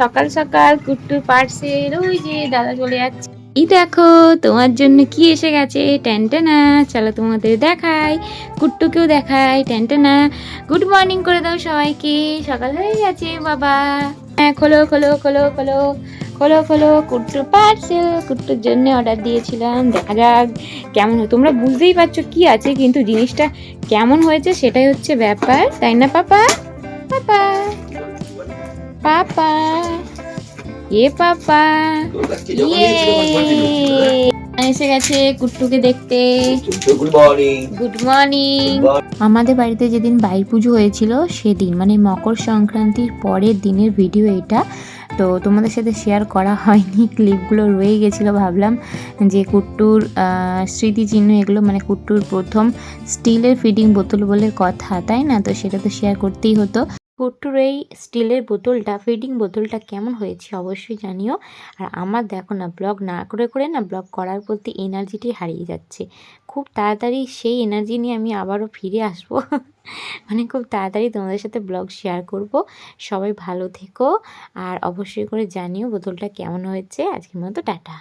সকাল সকাল কুট্টু পার্সেল ওই যে দাদা চলে যাচ্ছে। এই দেখো, তোমার জন্য কি এসে গেছে? ট্যান্টানা চলো তোমাদের দেখাই। কুট্টুকেও দেখাই ট্যান্টানা গুড মর্নিং করে দাও সবাইকে। সকাল হয়ে গেছে, বাবা। হ্যাঁ খোলো খোলো খোলো খোলো। খোলো খোলো, কুট্টু পার্সেল। কুট্টুর জন্য অর্ডার দিয়েছিলাম। দেখা যাক কেমন তোমরা বুঝতেই পারছ কি আছে, কিন্তু জিনিসটা কেমন হয়েছে সেটাই হচ্ছে ব্যাপার। তাই না, পাপা? পাপা। পাপা। এ পাপা। ইয়ে। এসে গেছে কুট্টুকে দেখতে। গুড মর্নিং আমাদের বাড়িতে যেদিন বাই পুজো হয়েছিল সেদিন মানে মকর সংক্রান্তির পরের দিনের ভিডিও এটা। তো তোমাদের সাথে শেয়ার করা হয়নি ক্লিপগুলো রয়ে গেছিল ভাবলাম যে কুট্টুর স্মৃতিচিহ্ন এগুলো মানে কুট্টুর প্রথম স্টিলের ফিডিং বোতল বলে কথা তাই না? তো সেটা তো শেয়ার করতেই হতো। কুট্টুর এই স্টিলের বোতলটা, ফিডিং বোতলটা কেমন হয়েছে অবশ্যই জানিও। আর আমার দেখো না, ব্লগ না করে করে না ব্লগ করার প্রতি এনার্জিটি হারিয়ে যাচ্ছে। খুব তাড়াতাড়ি সেই এনার্জি নিয়ে আমি আবারও ফিরে আসব। মানে খুব তাড়াতাড়ি তোমাদের সাথে ব্লগ শেয়ার করব। সবাই ভালো থেকো। আর অবশ্যই করে জানিও বোতলটা কেমন হয়েছে। আজকের মতো টাটা।